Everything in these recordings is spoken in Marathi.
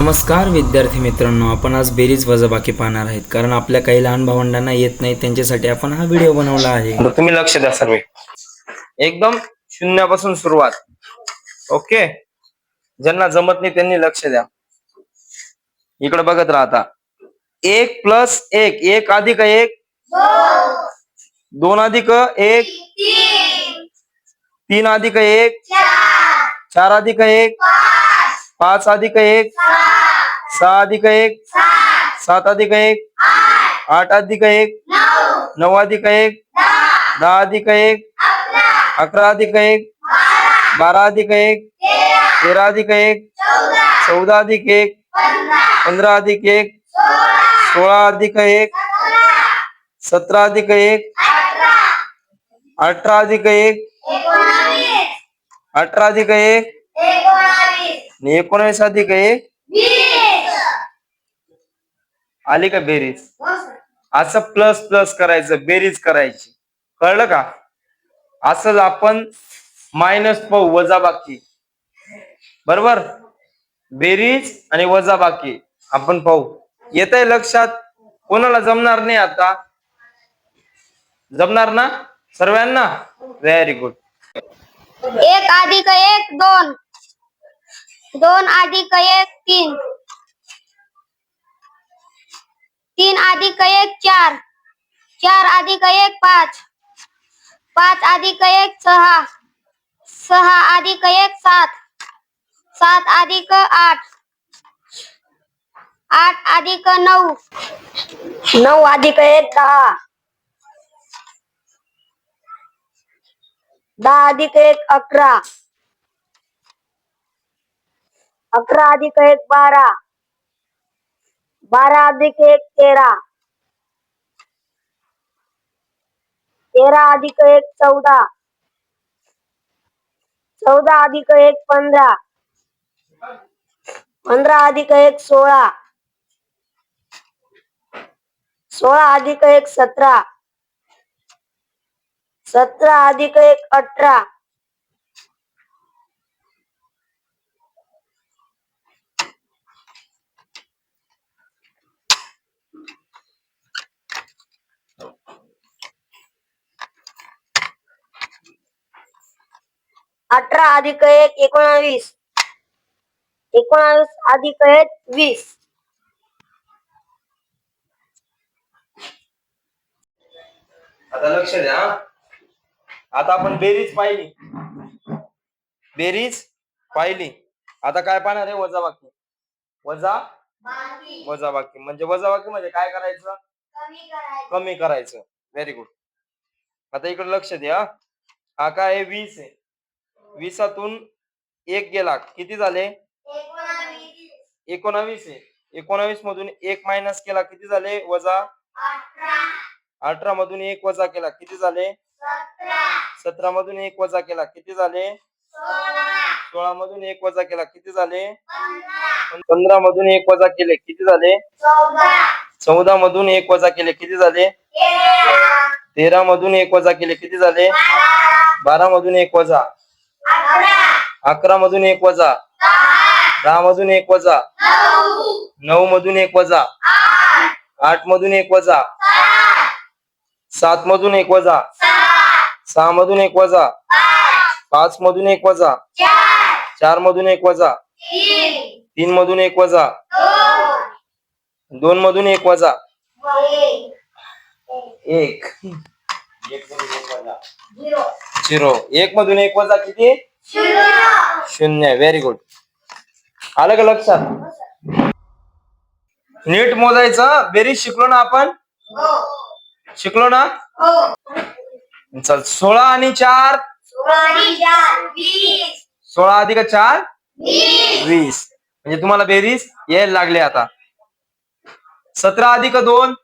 नमस्कार विद्यार्थी मित्रांनो आपण आज बेरीज वजाबाकी पाहणार आहेत. कारण आपल्या काही लहान भावंडांना येत नाही त्यांच्यासाठी आपण हा व्हिडिओ बनवला आहे. तर तुम्ही लक्ष द्या सर्व एकदम शून्यापासून सुरुवात. ओके? ज्यांना जमत नाही त्यांनी लक्ष द्या. इकडे बघत राहता एक प्लस एक. एक अधिक एक? दोन अधिक एक? तीन. अधिक एक? चार अधिक एक? पाच अधिक एक सहा अधिक एक सात अधिक एक आठ अधिक एक नऊ अधिक एक दहा अधिक एक अकरा अधिक एक बारा अधिक एक तेरा अधिक एक चौदा अधिक एक पंधरा अधिक एक सोळा अधिक एक सतरा अधिक एक अठरा अधिक एक अठरा अधिक एक आणि एकोणावीस अधिक एक? आली का बेरीज? असं प्लस प्लस करायचं बेरीज करायची. कळलं का? असंच आपण मायनस पाहू वजाबाकी बरोबर? बेरीज आणि वजाबाकी आपण पाहू. येत आहे लक्षात? कोणाला जमणार नाही आता? जमणार ना? सर्वांना? व्हेरी गुड एक अधिक एक दोन. दोन अधिक एक तीन. तीन अधिक एक चार. चार अधिक एक पाच. पाच अधिक एक सहा. सहा अधिक एक सात. सात अधिक आठ. आठ अधिक नऊ. नऊ अधिक एक दहा. दहा अधिक एक अकरा. अकरा अधिक एक बारा. बारा अधिक एक तेरा. तेरा अधिक एक चौदा. चौदा अधिक एक पंधरा. पंधरा अधिक एक सोळा. सोळा अधिक एक सतरा. सतरा अधिक एक अठरा. अठरा अधिक एक एकोणावीस. एकोणावीस अधिक एक वीस. आता लक्ष द्या. आता आपण बेरीज पाहिली. बेरीज पाहिली. आता काय पाहणार आहे वजाबाकी वजा? वजाबाकी म्हणजे वजाबाकी म्हणजे काय करायचं? कमी करायचं. व्हेरी गुड आता इकडे लक्ष द्या हा काय आहे? वीस आहे. वीसातून एक गेला. किती झाले? एकोणावीस एकोणावीस मधून एक मायनस केला. किती झाले? वजा अठरा मधून एक वजा केला. किती झाले? सतरा मधून एक वजा केला. किती झाले? सोळा मधून एक वजा केला. किती झाले? पंधरा मधून एक वजा केले. किती झाले? चौदा मधून एक वजा केले. किती झाले? तेरा मधून एक वजा केले. किती झाले? बारा मधून एक वजा. अकरा मधून एक वजा दहा मधून एक वजा नऊ मधून एक वजा आठ मधून एक वजा सात मधून एक वजा सहा मधून एक वजा पाच मधून एक वजा चार मधून एक वजा तीन मधून एक वजा दोन मधून एक वजा एक झिरो. एक मधून एक वजा किती? शून्य. व्हेरी गुड आलं का लक्षात? नीट मोजायचं. बेरीज शिकलो ना आपण? शिकलो ना? चल सोळा आणि चार. सोळा अधिक चार? वीस. म्हणजे तुम्हाला बेरीज यायला लागले आता. सतरा अधिक दोन?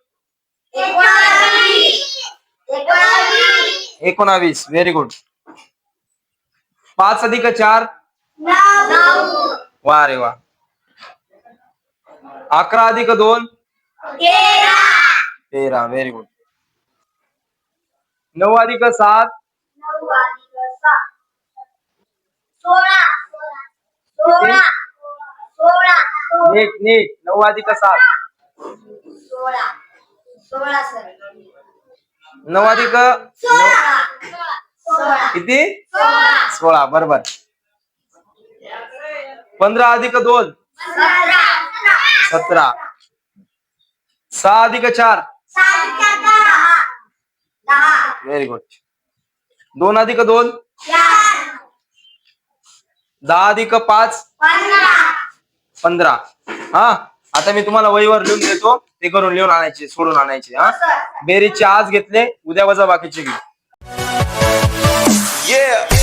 एकोणावीस. व्हेरी गुड पाच अधिक चार? वा रे वा. अकरा अधिक दोन? तेरा. व्हेरी गुड नऊ अधिक सात? नीट नीट. नऊ अधिक सात. सोळा. सोळा सोळा. किती? सोळा. बरोबर. पंधरा अधिक दोन. सतरा. सहा अधिक चार. व्हेरी गुड दोन अधिक दोन. दहा अधिक पाच. पंधरा. पंधरा. हा? आता मी तुम्हाला वहीवर लिहून देतो. ते करून लिहून आणायचे सोडून आणायचे हा बेरीचे आज घेतले उद्या वजा बाकीचे घे Yeah.